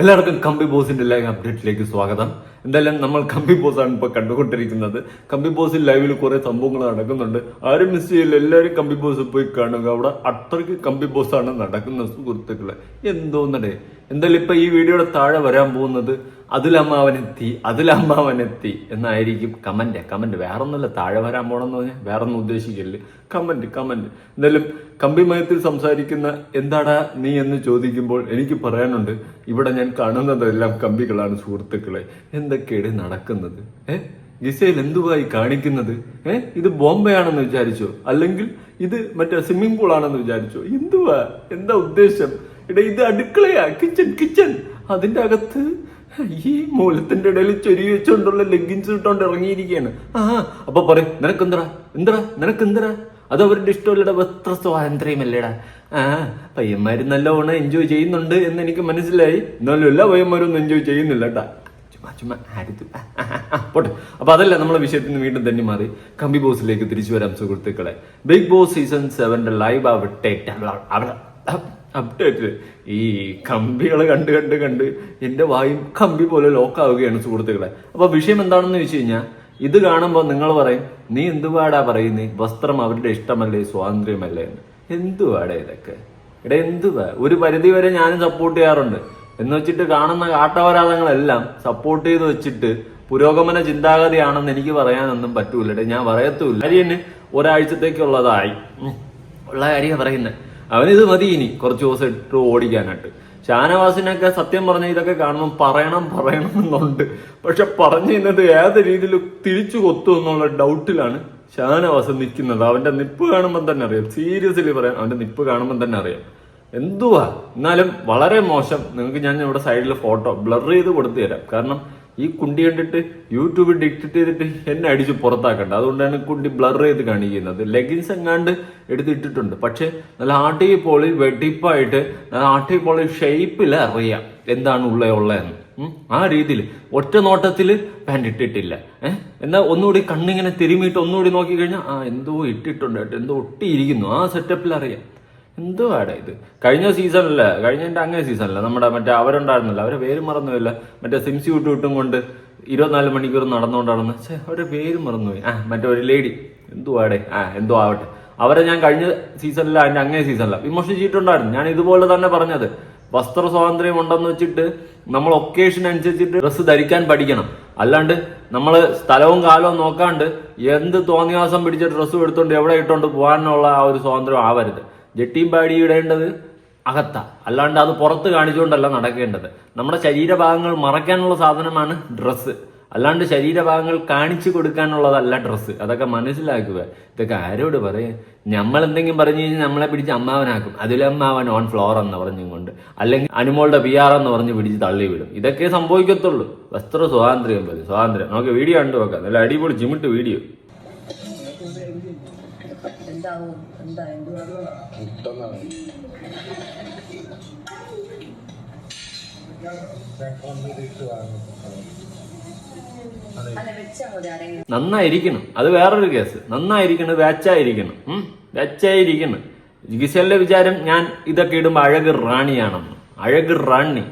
എല്ലാവർക്കും കമ്പി ബോസിന്റെ ലൈവ് അപ്ഡേറ്റിലേക്ക് സ്വാഗതം. എന്തായാലും നമ്മൾ കമ്പി ബോസാണ് ഇപ്പൊ കണ്ടുകൊണ്ടിരിക്കുന്നത്. കമ്പി ബോസിൽ ലൈവിൽ കുറെ സംഭവങ്ങൾ നടക്കുന്നുണ്ട്. ആരും മിസ് ചെയ്യില്ല. എല്ലാവരും കമ്പി ബോസ് പോയി കാണുക. അവിടെ അത്രയ്ക്ക് കമ്പി ബോസാണ് നടക്കുന്ന സുഹൃത്തുക്കളെ. എന്തോന്നടേ. എന്തായാലും ഇപ്പൊ ഈ വീഡിയോയുടെ താഴെ വരാൻ പോകുന്നത് അതിലമ്മാവനെത്തി അതിലമ്മാവനെത്തി എന്നായിരിക്കും കമന്റ് കമന്റ് വേറെ ഒന്നുമില്ല താഴെ വരാൻ പോണെന്ന് പറഞ്ഞാൽ വേറെ ഒന്നും ഉദ്ദേശിക്കൽ കമന്റ് കമന്റ് എന്തായാലും കമ്പിമയത്തിൽ സംസാരിക്കുന്ന എന്താടാ നീ എന്ന് ചോദിക്കുമ്പോൾ എനിക്ക് പറയാനുണ്ട് ഇവിടെ ഞാൻ കാണുന്നതെല്ലാം കമ്പികളാണ് സുഹൃത്തുക്കളെ. എന്തൊക്കെയാണ് നടക്കുന്നത്? ഏ? ഗിസയിൽ എന്തുവായി കാണിക്കുന്നത്? ഏ? ഇത് ബോംബെയാണെന്ന് വിചാരിച്ചോ? അല്ലെങ്കിൽ ഇത് മറ്റേ സ്വിമ്മിംഗ് പൂൾ ആണെന്ന് വിചാരിച്ചോ? എന്തുവാ? എന്താ ഉദ്ദേശം? ഇട ഇത് അടുക്കളയാ കിച്ചൺ കിച്ചൺ അതിന്റെ അകത്ത് ഈ മൂലത്തിന്റെ ഇടയിൽ ചൊരി വെച്ചോണ്ടുള്ള ലെഗിൻസ് ഇട്ടോണ്ട് ഇറങ്ങിയിരിക്കുകയാണ് ആ അപ്പൊ പറയും നിനക്കെന്തടാ? എന്തടാ? നിനക്കെന്തടാ? അത് അവരുടെ ഇഷ്ടമല്ലടാ വസ്ത്ര സ്വാതന്ത്ര്യമല്ലേടാ. ആ പയ്യന്മാര് നല്ലോണം എൻജോയ് ചെയ്യുന്നുണ്ട് എന്ന് എനിക്ക് മനസ്സിലായി. എന്നാലും എല്ലാ പയ്യന്മാരും ഒന്നും എൻജോയ് ചെയ്യുന്നില്ല കേട്ടാ ചുമ്മാ ചുമ്മാ പോട്ടെ. അപ്പൊ അതല്ല നമ്മളെ വിഷയത്തിൽ നിന്ന് വീണ്ടും തന്നെ മാറി. കമ്പി ബോസിലേക്ക് തിരിച്ചു വരാം സുഹൃത്തുക്കളെ. ബിഗ് ബോസ് സീസൺ സെവന്റെ ലൈവ് അപ്ഡേറ്റ് അപ്ഡേറ്റ്. ഈ കമ്പികളെ കണ്ട് കണ്ട് കണ്ട് എന്റെ വായും കമ്പി പോലെ ലോക്കാവുകയാണ് സുഹൃത്തുക്കളെ. അപ്പൊ വിഷയം എന്താണെന്ന് വെച്ച് കഴിഞ്ഞാൽ ഇത് കാണുമ്പോൾ നിങ്ങൾ പറയും നീ എന്തുവാടാ പറയുന്നേ? വസ്ത്രം അവരുടെ ഇഷ്ടമല്ലേ സ്വാതന്ത്ര്യമല്ലേ? എന്ന്. എന്തുവാടാ ഇതൊക്കെ? ഇവിടെ എന്തുവാ? ഒരു പരിധി വരെ ഞാനും സപ്പോർട്ട് ചെയ്യാറുണ്ട്. എന്ന് വെച്ചിട്ട് കാണുന്ന കാട്ടവരാധങ്ങളെല്ലാം സപ്പോർട്ട് ചെയ്ത് വെച്ചിട്ട് പുരോഗമന ചിന്താഗതിയാണെന്ന് എനിക്ക് പറയാനൊന്നും പറ്റൂല. ഞാൻ പറയത്തുമില്ല. കാര്യം ഒരാഴ്ചത്തേക്കുള്ളതായി. ഉള്ള കാര്യം പറയുന്നത് അവനിത് മതി ഇനി കുറച്ച് ദിവസം ഇട്ട് ഓടിക്കാനായിട്ട്. ഷാനവാസിനൊക്കെ സത്യം പറഞ്ഞ ഇതൊക്കെ കാണുമ്പോൾ പറയണം പറയണം എന്നുണ്ട്. പക്ഷെ പറഞ്ഞു കഴിഞ്ഞത് ഏത് രീതിയിൽ തിരിച്ചു കൊത്തു എന്നുള്ള ഡൗട്ടിലാണ് ഷാനവാസ് നിൽക്കുന്നത്. അവന്റെ നിപ്പ് കാണുമ്പോൾ തന്നെ അറിയാം. സീരിയസ്ലി പറയാം അവന്റെ നിപ്പ് കാണുമ്പോൾ തന്നെ അറിയാം. എന്തുവാ? എന്നാലും വളരെ മോശം. നിങ്ങൾക്ക് ഞാൻ ഇവിടെ സൈഡിൽ ഫോട്ടോ ബ്ലർ ചെയ്ത് കൊടുത്തു തരാം. കാരണം ഈ കുണ്ടി കണ്ടിട്ട് യൂട്യൂബിൽ ഡിക്റ്റ് ചെയ്തിട്ട് എന്നെ അടിച്ച് പുറത്താക്കണ്ട. അതുകൊണ്ടാണ് കുണ്ടി ബ്ലർ ചെയ്ത് കാണിക്കുന്നത്. ലെഗിൻസ് എങ്ങാണ്ട് എടുത്തിട്ടിട്ടുണ്ട്. പക്ഷെ നല്ല ആട്ടി പോളി വെട്ടിപ്പായിട്ട് നല്ല ആട്ടി പോളി ഷേപ്പിൽ അറിയാം എന്താണ് ഉള്ള ഉള്ളതെന്ന് ആ രീതിയിൽ ഒറ്റ നോട്ടത്തിൽ പാന്റ് ഇട്ടിട്ടില്ല. ഏഹ് എന്നാൽ ഒന്നുകൂടി കണ്ണിങ്ങനെ തിരുമിയിട്ട് ഒന്നുകൂടി നോക്കി കഴിഞ്ഞാൽ ആ എന്തോ ഇട്ടിട്ടുണ്ട്. എന്തോ ഒട്ടിയിരിക്കുന്നു. ആ സെറ്റപ്പിൽ അറിയാം. എന്തുവാടാ ഇത്? കഴിഞ്ഞ സീസണല്ല കഴിഞ്ഞ അങ്ങനെ സീസണല്ല നമ്മുടെ മറ്റേ അവരുണ്ടായിരുന്നല്ലോ അവരെ പേര് മറന്നുമില്ല മറ്റേ സിംസി വിട്ടു വിട്ടും കൊണ്ട് ഇരുപത്തിനാല് മണിക്കൂർ നടന്നുകൊണ്ടാണെന്ന്. പക്ഷേ അവരുടെ പേര് മറന്നുപോയി. ആ മറ്റേ ഒരു ലേഡി. എന്തുവാടെ? ആ എന്തോ ആവട്ടെ അവരെ ഞാൻ കഴിഞ്ഞ സീസണില്ല അതിന്റെ അങ്ങനെ സീസണില്ല വിമർശിച്ചിട്ടുണ്ടായിരുന്നു. ഞാൻ ഇതുപോലെ തന്നെ പറഞ്ഞത്. വസ്ത്ര സ്വാതന്ത്ര്യം ഉണ്ടെന്ന് വെച്ചിട്ട് നമ്മൾ ഒക്കേഷൻ അനുസരിച്ചിട്ട് ഡ്രസ്സ് ധരിക്കാൻ പഠിക്കണം. അല്ലാണ്ട് നമ്മൾ സ്ഥലവും കാലവും നോക്കാണ്ട് എന്ത് തോന്നിയാസം പിടിച്ച ഡ്രസ്സും എടുത്തോണ്ട് എവിടെ ഇട്ടോണ്ട് പോകാനുള്ള ആ ഒരു സ്വാതന്ത്ര്യം ആവരുത്. ജെട്ടിയും പാടി ഇടേണ്ടത് അകത്ത. അല്ലാണ്ട് അത് പുറത്ത് കാണിച്ചുകൊണ്ടല്ല നടക്കേണ്ടത്. നമ്മുടെ ശരീരഭാഗങ്ങൾ മറയ്ക്കാനുള്ള സാധനമാണ് ഡ്രസ്സ് അല്ലാണ്ട് ശരീരഭാഗങ്ങൾ കാണിച്ചു കൊടുക്കാനുള്ളതല്ല ഡ്രസ്സ് അതൊക്കെ മനസ്സിലാക്കുക. ഇതൊക്കെ ആരോട് പറയും? നമ്മൾ എന്തെങ്കിലും പറഞ്ഞു കഴിഞ്ഞാൽ നമ്മളെ പിടിച്ച് അമ്മാവനാക്കും. അതിലമ്മാവൻ ഓൺ ഫ്ലോർ എന്ന് പറഞ്ഞും കൊണ്ട്. അല്ലെങ്കിൽ അനുമോളുടെ പി ആർ എന്ന് പറഞ്ഞ് പിടിച്ച് തള്ളി വിടും ഇതൊക്കെ സംഭവിക്കത്തുള്ളൂ. വസ്ത്ര സ്വാതന്ത്ര്യം പോലെ. സ്വാതന്ത്ര്യം. നമുക്ക് വീഡിയോ കണ്ടു നോക്കാം. നല്ല അടിപൊളി ചിമിട്ട് വീഡിയോ എന്താവും? എന്താ? ആരെങ്കിലും. നന്നായിരിക്കണം. അത് വേറൊരു കേസ്. നന്നായിരിക്കണം വെച്ചായിരിക്കണം. ഉം? വെച്ചായിരിക്കണം. ജിഗിസലിന്റെ വിചാരം ഞാൻ ഇതൊക്കെ ഇടുമ്പോ അഴക് റാണിയാണെന്ന്. അഴക് റാണി.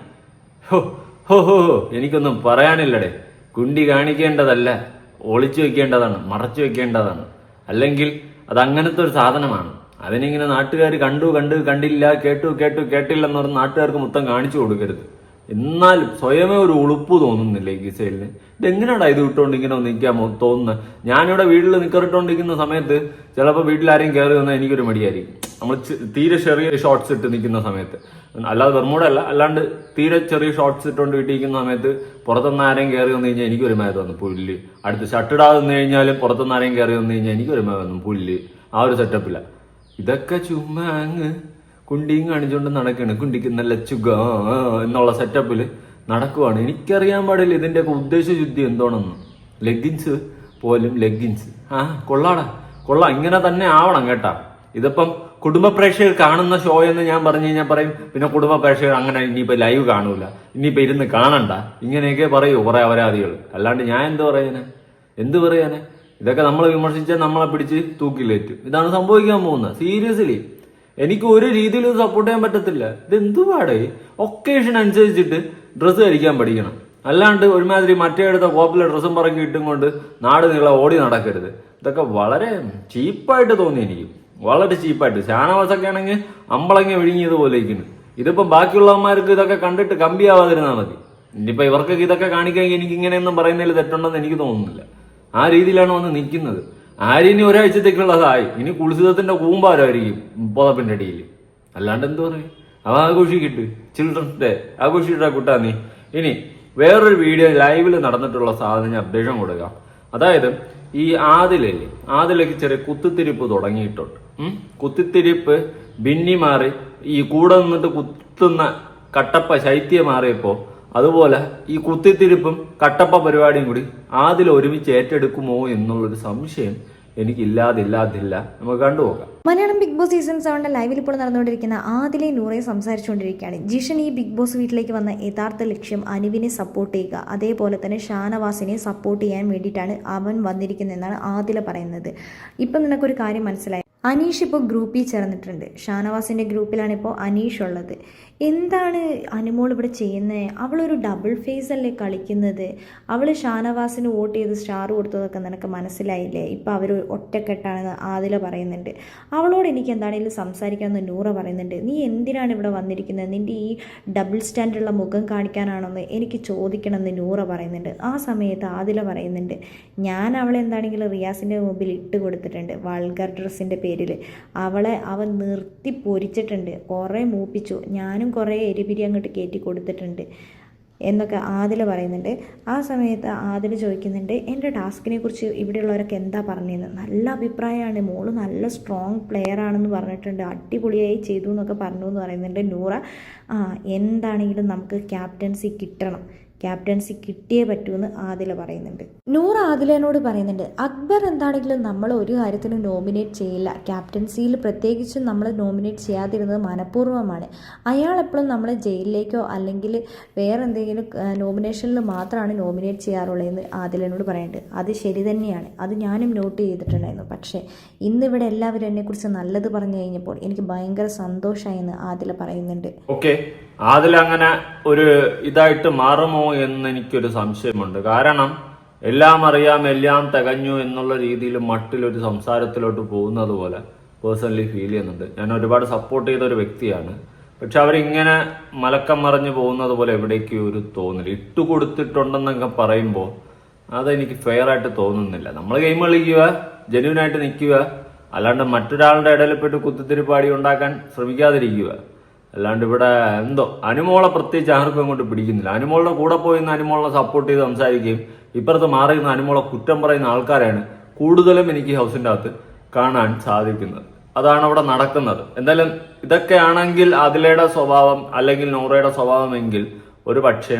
ഹോ ഹോ ഹോ ഹോ, എനിക്കൊന്നും പറയാനില്ലടേ. കുണ്ടി കാണിക്കേണ്ടതല്ല. ഒളിച്ചു വെക്കേണ്ടതാണ്. മറച്ചു വെക്കേണ്ടതാണ്. അല്ലെങ്കിൽ അത് അങ്ങനത്തെ ഒരു സാധനമാണ്. അതിനിങ്ങനെ നാട്ടുകാർ കണ്ടു കണ്ടു കണ്ടില്ല കേട്ടു കേട്ടു കേട്ടില്ല എന്നൊരു പറഞ്ഞ് നാട്ടുകാർക്ക് മൊത്തം കാണിച്ചു കൊടുക്കരുത്. എന്നാലും സ്വയമേ ഒരു ഉളുപ്പ് തോന്നുന്നില്ല ഈ ഗിസൈലിന്. ഇതെങ്ങനെയാണ് ഇത് ഇട്ടുകൊണ്ട് ഇങ്ങനെ നിൽക്കാൻ തോന്നുന്നത് ഞാനിവിടെ വീട്ടിൽ നിൽക്കറിട്ടുകൊണ്ടിരിക്കുന്ന സമയത്ത് ചിലപ്പോൾ വീട്ടിൽ ആരെയും കയറി വന്നാൽ എനിക്കൊരു മടിയായിരിക്കും. നമ്മൾ തീരെ ചെറിയ ഷോർട്സ് ഇട്ട് നിൽക്കുന്ന സമയത്ത്. അല്ലാതെ ബർമൂട അല്ല അല്ലാണ്ട് തീരെ ചെറിയ ഷോർട്സ് ഇട്ടുകൊണ്ട് വീട്ടിരിക്കുന്ന സമയത്ത് പുറത്തുനിന്ന് ആരെയും കയറി വന്നു കഴിഞ്ഞാൽ എനിക്കൊരു മയ തന്നു പുല്ല്. അടുത്ത് ഷട്ടിടാതെ വന്നു കഴിഞ്ഞാലും പുറത്തുനിന്ന് ആരെയും കയറി വന്നു കഴിഞ്ഞാൽ എനിക്കൊരു മയ തന്നു പുല്ല്. ആ ഒരു സെറ്റപ്പില്ല ഇതൊക്കെ ചുമ്മാ അങ്ങ് കുണ്ടിയും കാണിച്ചുകൊണ്ട് നടക്കുകയാണ് കുണ്ടിക്ക് നല്ല ചുഗ എന്നുള്ള സെറ്റപ്പിൽ നടക്കുവാണ്. എനിക്കറിയാൻ പാടില്ല ഇതിന്റെയൊക്കെ ഉദ്ദേശശുദ്ധി എന്തോണെന്ന്. ലെഗിൻസ് പോലും ലെഗിൻസ് ആ കൊള്ളാടാ. കൊള്ളാം. ഇങ്ങനെ തന്നെ ആവണം കേട്ടാ. ഇതിപ്പം കുടുംബ പ്രേക്ഷകർ കാണുന്ന ഷോ എന്ന് ഞാൻ പറഞ്ഞു കഴിഞ്ഞാൽ പറയും പിന്നെ കുടുംബ പ്രേക്ഷകർ അങ്ങനെ ഇനിയിപ്പോ ലൈവ് കാണൂല. ഇനിയിപ്പോ ഇരുന്ന് കാണണ്ട. ഇങ്ങനെയൊക്കെ പറയൂ കുറെ അപരാധികൾ അല്ലാണ്ട് ഞാൻ എന്ത് പറയാനെ? എന്ത് പറയാനെ? ഇതൊക്കെ നമ്മൾ വിമർശിച്ചാൽ നമ്മളെ പിടിച്ച് തൂക്കിലേറ്റും. ഇതാണ് സംഭവിക്കാൻ പോകുന്നത്. സീരിയസ്ലി എനിക്ക് ഒരു രീതിയിലും സപ്പോർട്ട് ചെയ്യാൻ പറ്റത്തില്ല. ഇത് എന്തുപാടേ ഒക്കേഷൻ അനുസരിച്ചിട്ട് ഡ്രസ്സ് ധരിക്കാൻ പഠിക്കണം. അല്ലാണ്ട് ഒരുമാതിരി മറ്റേ അടുത്ത കോപ്പിലെ ഡ്രസ്സും പറക്കി ഇട്ടും കൊണ്ട് നാട് നീളെ ഓടി നടക്കരുത്. ഇതൊക്കെ വളരെ ചീപ്പായിട്ട് തോന്നി എനിക്ക്. വളരെ ചീപ്പായിട്ട്. ഷാനവാസൊക്കെ ആണെങ്കിൽ അമ്പളങ്ങ വിഴുങ്ങിയതുപോലെ ഇരിക്കുന്നു ഇതിപ്പം ബാക്കിയുള്ളവന്മാർക്ക് ഇതൊക്കെ കണ്ടിട്ട് കമ്പിയാവാതിരുന്നാൽ മതി. ഇനിയിപ്പോൾ ഇവർക്കൊക്കെ ഇതൊക്കെ കാണിക്കാൻ എനിക്ക് ഇങ്ങനെയൊന്നും പറയുന്നതിൽ തെറ്റുണ്ടെന്ന് എനിക്ക് തോന്നുന്നില്ല. ആ രീതിയിലാണ് വന്ന് നിൽക്കുന്നത്. ആരിനി ഒരാഴ്ചത്തേക്കുള്ളതായി ഇനി കുളിസിതത്തിന്റെ കൂമ്പാരമായിരിക്കും പുതപ്പിന്റെ അടിയിൽ. അല്ലാണ്ട് എന്തു പറയും? അവ ആഘോഷിക്കിട്ട്. ചിൽഡ്രൻസ് ഡേ ആഘോഷിക്കട്ടെ കുട്ടാ നീ. ഇനി വേറൊരു വീഡിയോ ലൈവിൽ നടന്നിട്ടുള്ള സാധനം അപ്ഡേഷൻ കൊടുക്കാം. അതായത് ഈ ആദിലല്ലേ ആദിലേക്ക് ചെറിയ കുത്തിത്തിരിപ്പ് തുടങ്ങിയിട്ടുണ്ട്? കുത്തിത്തിരിപ്പ് ഭിന്നി മാറി ഈ കൂടെ നിന്നിട്ട് കുത്തുന്ന കട്ടപ്പ ശൈത്യം മാറിയപ്പോ അതുപോലെ ഈ കുത്തിത്തിരിപ്പും കട്ടപ്പ പരിപാടിയും കൂടി ആദിൽ ഒരുമിച്ച് ഏറ്റെടുക്കുമോ എന്നുള്ളൊരു സംശയം എനിക്കില്ലാതില്ലാതില്ല. നമുക്ക് കണ്ടുപോകാം മലയാളം ബിഗ് ബോസ് സീസൺ സെവന്റെ ലൈവിൽ ഇപ്പോൾ നടന്നുകൊണ്ടിരിക്കുന്ന ആദിലെ നൂറെ സംസാരിച്ചുകൊണ്ടിരിക്കുകയാണ്. ജിഷൻ ഈ ബിഗ് ബോസ് വീട്ടിലേക്ക് വന്ന യഥാർത്ഥ ലക്ഷ്യം അനുവിനെ സപ്പോർട്ട് ചെയ്യുക. അതേപോലെ തന്നെ ഷാനവാസിനെ സപ്പോർട്ട് ചെയ്യാൻ വേണ്ടിയിട്ടാണ് അവൻ വന്നിരിക്കുന്നതെന്നാണ് ആദില പറയുന്നത്. ഇപ്പം നിനക്കൊരു കാര്യം മനസ്സിലായി അനീഷ് ഇപ്പോൾ ഗ്രൂപ്പിൽ ചേർന്നിട്ടുണ്ട്. ഷാനവാസിന്റെ ഗ്രൂപ്പിലാണിപ്പോൾ അനീഷ് ഉള്ളത്. എന്താണ് അനുമോൾ ഇവിടെ ചെയ്യുന്നത്? അവളൊരു ഡബിൾ ഫേസ് അല്ലേ കളിക്കുന്നത്? അവൾ ഷാനവാസിന് വോട്ട് ചെയ്ത് സ്റ്റാർ കൊടുത്തതൊക്കെ നിനക്ക് മനസ്സിലായില്ലേ? ഇപ്പോൾ അവർ ഒറ്റക്കെട്ടാണെന്ന് ആദില പറയുന്നുണ്ട്. അവളോട് എനിക്ക് എന്താണെങ്കിലും സംസാരിക്കാമെന്ന് നൂറ പറയുന്നുണ്ട്. നീ എന്തിനാണ് ഇവിടെ വന്നിരിക്കുന്നത്? നിന്റെ ഈ ഡബിൾ സ്റ്റാൻഡുള്ള മുഖം കാണിക്കാനാണെന്ന് എനിക്ക് ചോദിക്കണമെന്ന് നൂറ പറയുന്നുണ്ട്. ആ സമയത്ത് ആദില പറയുന്നുണ്ട് ഞാൻ അവളെ എന്താണെങ്കിലും റിയാസിന്റെ മുമ്പിൽ ഇട്ട് കൊടുത്തിട്ടുണ്ട്. വൾഗർ ഡ്രസ്സിന്റെ പേരിൽ അവളെ അവൻ നിർത്തി പൊരിച്ചിട്ടുണ്ട്. കുറേ മൂപ്പിച്ചു. ഞാനും കുറേ എരിപിരി അങ്ങോട്ട് കയറ്റി കൊടുത്തിട്ടുണ്ട് എന്നൊക്കെ ആദില പറയുന്നുണ്ട്. ആ സമയത്ത് ആദില ചോദിക്കുന്നുണ്ട് എന്റെ ടാസ്കിനെ കുറിച്ച് ഇവിടെയുള്ളവരൊക്കെ എന്താ പറഞ്ഞതെന്ന് നല്ല അഭിപ്രായമാണ് മോൾ നല്ല സ്ട്രോങ് പ്ലെയർ ആണെന്ന് പറഞ്ഞിട്ടുണ്ട്. അടിപൊളിയായി ചെയ്തു എന്നൊക്കെ പറഞ്ഞു എന്ന് പറയുന്നുണ്ട് നൂറ. ആ എന്താണെങ്കിലും നമുക്ക് ക്യാപ്റ്റൻസി കിട്ടണം. ക്യാപ്റ്റൻസി കിട്ടിയേ പറ്റൂ എന്ന് ആദില പറയുന്നുണ്ട്. നൂർ ആദിലനോട് പറയുന്നുണ്ട് അക്ബർ എന്താണെങ്കിലും നമ്മൾ ഒരു കാര്യത്തിനും നോമിനേറ്റ് ചെയ്യില്ല. ക്യാപ്റ്റൻസിയിൽ പ്രത്യേകിച്ചും നമ്മൾ നോമിനേറ്റ് ചെയ്യാതിരുന്നത് മനഃപൂർവമാണ്. അയാൾ എപ്പോഴും നമ്മളെ ജയിലിലേക്കോ അല്ലെങ്കിൽ വേറെ എന്തെങ്കിലും നോമിനേഷനിൽ മാത്രമാണ് നോമിനേറ്റ് ചെയ്യാറുള്ളതെന്ന് ആദിലനോട് പറയുന്നുണ്ട്. അത് ശരി തന്നെയാണ്. അത് ഞാനും നോട്ട് ചെയ്തിട്ടുണ്ടായിരുന്നു. പക്ഷേ ഇന്നിവിടെ എല്ലാവരും എന്നെക്കുറിച്ച് നല്ലത് പറഞ്ഞു കഴിഞ്ഞപ്പോൾ എനിക്ക് ഭയങ്കര സന്തോഷമായി എന്ന് ആദില പറയുന്നുണ്ട്. ഓക്കെ. ആദില അങ്ങനെ ഒരു ഇതായിട്ട് മാറുമോ എന്ന് എനിക്കൊരു സംശയമുണ്ട്. കാരണം എല്ലാം അറിയാം എല്ലാം തികഞ്ഞു എന്നുള്ള രീതിയിൽ മട്ടിലൊരു സംസാരത്തിലോട്ട് പോകുന്നത് പോലെ പേഴ്സണലി ഫീൽ ചെയ്യുന്നുണ്ട്. ഞാൻ ഒരുപാട് സപ്പോർട്ട് ചെയ്ത ഒരു വ്യക്തിയാണ്. പക്ഷെ അവരിങ്ങനെ മലക്കം മറിഞ്ഞു പോകുന്നത് പോലെ എവിടേക്കും ഒരു തോന്നില്ല ഇട്ടു കൊടുത്തിട്ടുണ്ടെന്നൊക്കെ പറയുമ്പോൾ അതെനിക്ക് ഫെയർ ആയിട്ട് തോന്നുന്നില്ല. നമ്മൾ ഗെയിം കളിക്കുക ജെന്യൂനായിട്ട് നിൽക്കുക അല്ലാണ്ട് മറ്റൊരാളുടെ ഇടയിൽ പെട്ട് കുത്തിത്തിരിപ്പാടി ഉണ്ടാക്കാൻ ശ്രമിക്കാതിരിക്കുക. അല്ലാണ്ട് ഇവിടെ എന്തോ അനുമോളെ പ്രത്യേകിച്ച് ആർക്കും അങ്ങോട്ട് പിടിക്കുന്നില്ല. അനുമോളുടെ കൂടെ പോയി അനുമോളെ സപ്പോർട്ട് ചെയ്ത് സംസാരിക്കുകയും ഇപ്പുറത്ത് മാറി നിന്ന് അനുമോളെ കുറ്റം പറയുന്ന ആൾക്കാരാണ് കൂടുതലും എനിക്ക് ഹൗസിന്റെ അകത്ത് കാണാൻ സാധിക്കുന്നത്. അതാണ് അവിടെ നടക്കുന്നത്. എന്തായാലും ഇതൊക്കെ ആണെങ്കിൽ അതിലയുടെ സ്വഭാവം അല്ലെങ്കിൽ നൂറയുടെ സ്വഭാവമെങ്കിൽ ഒരു പക്ഷേ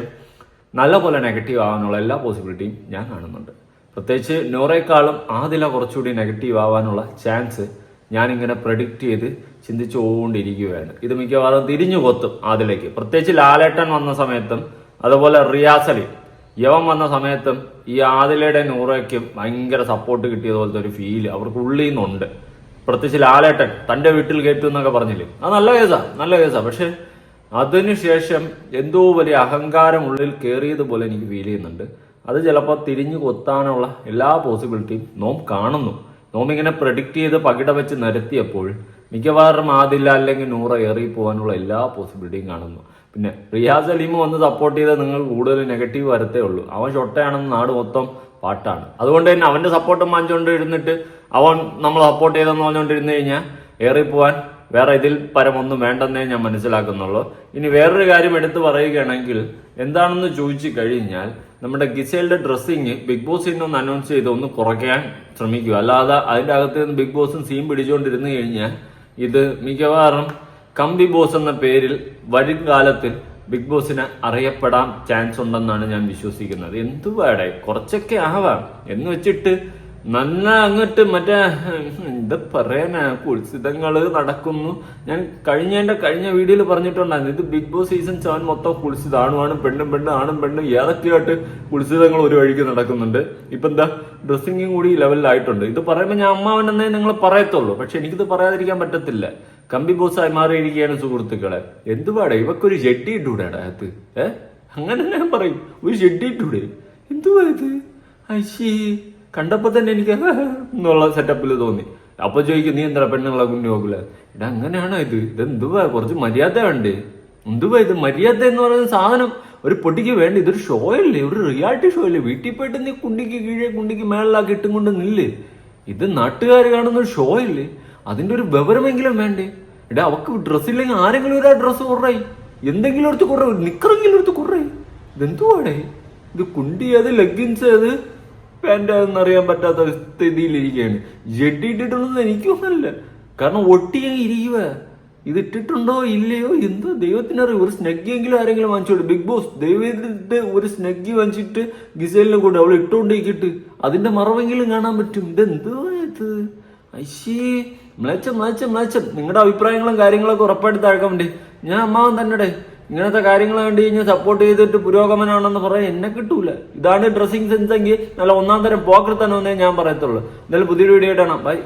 നല്ല പോലെ നെഗറ്റീവ് ആവാനുള്ള എല്ലാ പോസിബിലിറ്റിയും ഞാൻ കാണുന്നുണ്ട്. പ്രത്യേകിച്ച് നൂറേക്കാളും ആദില കുറച്ചുകൂടി നെഗറ്റീവ് ആവാനുള്ള ചാൻസ് ഞാനിങ്ങനെ പ്രഡിക്റ്റ് ചെയ്ത് ചിന്തിച്ചുകൊണ്ടിരിക്കുകയാണ്. ഇത് മിക്കവാറും തിരിഞ്ഞു കൊത്തും ആദിലേക്ക്. പ്രത്യേകിച്ച് ലാലേട്ടൻ വന്ന സമയത്തും അതുപോലെ റിയാസലി യവൻ വന്ന സമയത്തും ഈ ആദിലയുടെ നൂറയ്ക്കും ഭയങ്കര സപ്പോർട്ട് കിട്ടിയതുപോലത്തെ ഒരു ഫീൽ അവർക്ക് ഉള്ളിൽ നിന്നുണ്ട്. പ്രത്യേകിച്ച് ലാലേട്ടൻ തന്റെ വീട്ടിൽ കയറ്റും എന്നൊക്കെ പറഞ്ഞില്ലേ? അത് നല്ല കേസാ നല്ല കേസാ പക്ഷെ അതിനുശേഷം എന്തോ വലിയ അഹങ്കാരം ഉള്ളിൽ കയറിയതുപോലെ എനിക്ക് ഫീൽ ചെയ്യുന്നുണ്ട്. അത് ചിലപ്പോൾ തിരിഞ്ഞു കൊത്താനുള്ള എല്ലാ പോസിബിലിറ്റിയും നോം കാണുന്നു. നോം ഇങ്ങനെ പ്രഡിക്റ്റ് ചെയ്ത് പകിട വെച്ച് നിരത്തിയപ്പോൾ മിക്കവാറും ആദില്ല അല്ലെങ്കിൽ നൂറ ഏറി പോകാനുള്ള എല്ലാ പോസിബിലിറ്റിയും കാണുന്നു. പിന്നെ റിയാസ് അലീമ് വന്ന് സപ്പോർട്ട് ചെയ്താൽ നിങ്ങൾ കൂടുതൽ നെഗറ്റീവ് വരത്തേ ഉള്ളൂ. അവൻ ഷൊട്ടയാണെന്ന് നാട് മൊത്തം പാട്ടാണ്. അതുകൊണ്ട് തന്നെ അവന്റെ സപ്പോർട്ട് മാഞ്ചുകൊണ്ട് ഇരുന്നിട്ട് അവൻ നമ്മൾ സപ്പോർട്ട് ചെയ്തെന്ന് പറഞ്ഞുകൊണ്ടിരുന്നു കഴിഞ്ഞാൽ ഏറിപ്പോവാൻ വേറെ ഇതിൽ പരമൊന്നും വേണ്ടെന്നേ ഞാൻ മനസ്സിലാക്കുന്നുള്ളൂ. ഇനി വേറൊരു കാര്യം എടുത്തു പറയുകയാണെങ്കിൽ എന്താണെന്ന് ചോദിച്ചു കഴിഞ്ഞാൽ നമ്മുടെ ഗിസേലിന്റെ ഡ്രസ്സിങ് ബിഗ് ബോസിൽ നിന്ന് അനൗൺസ് ചെയ്ത് ഒന്ന് കുറയ്ക്കാൻ ശ്രമിക്കുക. അല്ലാതെ അതിന്റെ അകത്ത് നിന്ന് ബിഗ് ബോസും സീം പിടിച്ചുകൊണ്ടിരുന്നു കഴിഞ്ഞാൽ ഇത് മിക്കവാറും കമ്പി ബോസ് എന്ന പേരിൽ വരും കാലത്തിൽ ബിഗ് ബോസിന് അറിയപ്പെടാൻ ചാൻസ് ഉണ്ടെന്നാണ് ഞാൻ വിശ്വസിക്കുന്നത്. എന്തുവാടെ? കുറച്ചൊക്കെ ആവാം. എന്ന് വെച്ചിട്ട് നല്ല അങ്ങോട്ട് മറ്റേ എന്താ പറയാനാ കുൽസിതങ്ങൾ നടക്കുന്നു. ഞാൻ കഴിഞ്ഞ കഴിഞ്ഞതിന്റെ കഴിഞ്ഞ വീഡിയോയിൽ പറഞ്ഞിട്ടുണ്ടായിരുന്നു. ഇത് ബിഗ് ബോസ് സീസൺ സെവൻ മൊത്തം കുൽസിത ആണും ആണും പെണ്ണും പെണ്ണും ആണും പെണ്ണും ഏതൊക്കെയായിട്ട് കുൽസിതങ്ങൾ ഒരു വഴിക്ക് നടക്കുന്നുണ്ട്. ഇപ്പൊ എന്താ ഡ്രസ്സിങ്ങും കൂടി ലെവലിലായിട്ടുണ്ട്. ഇത് പറയുമ്പോൾ ഞാൻ അമ്മാവൻ എന്നേ നിങ്ങൾ പറയത്തുള്ളൂ. പക്ഷെ എനിക്കിത് പറയാതിരിക്കാൻ പറ്റത്തില്ല. കമ്പി ബോസായി മാറിയിരിക്കുകയാണ് സുഹൃത്തുക്കളെ. എന്തുവാടെ ഇവക്കൊരു ജെട്ടി ഇട്ടൂടെ അത്? ഏഹ് അങ്ങനെ ഞാൻ പറയും. ഒരു ജെട്ടി ഇട്ടൂടെ? എന്തുവാ ഇത്? കണ്ടപ്പോ തന്നെ എനിക്ക് എന്നുള്ള സെറ്റപ്പിൽ തോന്നി. അപ്പൊ ചോദിക്കും നീ എന്താ പെണ്ണുങ്ങളെ കുഞ്ഞു നോക്കില്ല ഇടാ അങ്ങനെയാണോ ഇത്? ഇത് എന്തുവാ? കുറച്ച് മര്യാദ വേണ്ടേ എന്തുവാ ഇത്? മര്യാദ എന്ന് പറയുന്ന സാധനം ഒരു പൊട്ടിക്ക് വേണ്ട. ഇതൊരു ഷോ അല്ലേ? ഒരു റിയാലിറ്റി ഷോ അല്ലേ? വീട്ടിൽ പോയിട്ട് നീ കുണ്ടിക്ക് കീഴേ കുണ്ടിക്ക് മേളിലാക്കി ഇട്ടും കൊണ്ട് നില്ല്. ഇത് നാട്ടുകാർ കാണുന്ന ഒരു ഷോ അല്ലേ? അതിന്റെ ഒരു വിവരമെങ്കിലും വേണ്ടേ? എടാ അവക്ക് ഡ്രസ് ഇല്ലെങ്കിൽ ആരെങ്കിലും ഒരു ഡ്രസ്സ് കുറേ എന്തെങ്കിലും എടുത്ത് കുറേ നിക്കറെങ്കിലും എടുത്ത് കുറേ ഇതെന്തുവാടേ? ഇത് കുണ്ടി ഏത് ലെഗിൻസ് ഏത് പാന്റ് എന്നറിയാൻ പറ്റാത്ത സ്ഥിതിയിലിരിക്കുകയാണ്. ജഡ്ഡി ഇട്ടിട്ടുണ്ടെന്ന് എനിക്കൊന്നല്ല കാരണം ഒട്ടിയങ്ങ് ഇരിക്കുക ഇത് ഇട്ടിട്ടുണ്ടോ ഇല്ലയോ എന്തോ? ദൈവത്തിനറിയാം ഒരു സ്നഗ്ഗിയെങ്കിലും ആരെങ്കിലും വാങ്ങിച്ചോളൂ ബിഗ് ബോസ് ദൈവത്തിന്റെ ഒരു സ്നഗ്ഗി വാങ്ങിച്ചിട്ട് ഗിസേലിനെ കൊണ്ട് അവൾ ഇട്ടുകൊണ്ടേക്കിട്ട് അതിന്റെ മറവെങ്കിലും കാണാൻ പറ്റും. ഇതെന്തോ ഇത്? അശ്ശേ മ്ലേച്ചം മ്ലേച്ചം മ്ലേച്ചം നിങ്ങളുടെ അഭിപ്രായങ്ങളും കാര്യങ്ങളൊക്കെ ഉറപ്പായിട്ട് താഴ്ക്കാൻ വേണ്ടി. ഞാൻ അമ്മാവൻ തന്നെ ഇങ്ങനത്തെ കാര്യങ്ങൾ കണ്ടു കഴിഞ്ഞാൽ സപ്പോർട്ട് ചെയ്തിട്ട് പുരോഗമനമാണെന്ന് പറയാൻ എന്നെ കിട്ടൂല. ഇതാണ് ഡ്രസ്സിംഗ് സെൻസ് എങ്കിൽ നല്ല ഒന്നാം തരം പോക്കർ തന്നെ ഞാൻ പറയത്തുള്ളൂ. എന്തായാലും പുതിയൊരു വീഡിയോ ആയിട്ടാണ് ബൈ